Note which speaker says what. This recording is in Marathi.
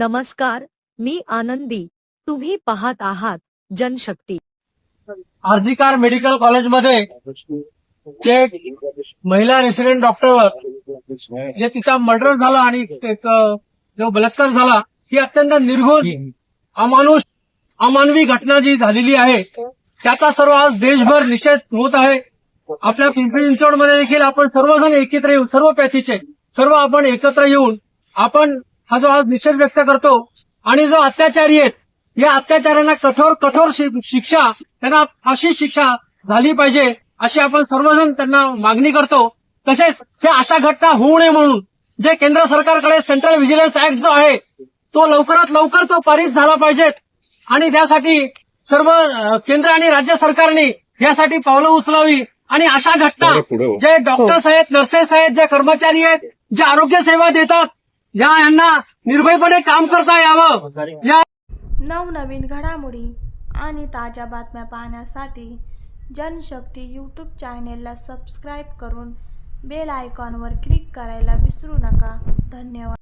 Speaker 1: नमस्कार मी आनंदी. तुम्ही पाहत आहात जनशक्ती.
Speaker 2: आर्जिकार मेडिकल कॉलेजमध्ये जे महिला रेसिडेंट डॉक्टरवर जे तिचा मर्डर झाला आणि एक जो बलात्कार झाला ही अत्यंत निर्घोष अमानुष अमानवी घटना जी झालेली आहे त्याचा सर्व आज देशभर निषेध होत आहे. आपल्या पिंपरी चिंचवडमध्ये देखील आपण सर्वजण एकत्र येऊन सर्व पॅथीचे सर्व आपण एकत्र येऊन आपण हा जो आज निषेध व्यक्त करतो आणि जो अत्याचारी आहेत या अत्याचारांना कठोर कठोर शिक्षा त्यांना फाशी शिक्षा झाली पाहिजे अशी आपण सर्वजण त्यांना मागणी करतो. तसेच हे अशा घटना होऊ नये म्हणून जे केंद्र सरकारकडे सेंट्रल व्हिजिलन्स ऍक्ट जो आहे तो लवकरात लवकर तो पारित झाला पाहिजेत आणि त्यासाठी सर्व केंद्र आणि राज्य सरकारने यासाठी पावलं उचलावी. आणि अशा घटना
Speaker 3: हो.
Speaker 2: जे डॉक्टर्स आहेत नर्सेस आहेत जे कर्मचारी आहेत जे आरोग्य सेवा देतात या यांना निर्भयपणे काम करता यावं. या
Speaker 4: नवनवीन घडामोडी आणि ताज्या बातम्या पाहण्यासाठी जनशक्ती यूट्यूब चॅनेलला सबस्क्राईब करून बेल आयकॉनवर क्लिक करायला विसरू नका. धन्यवाद.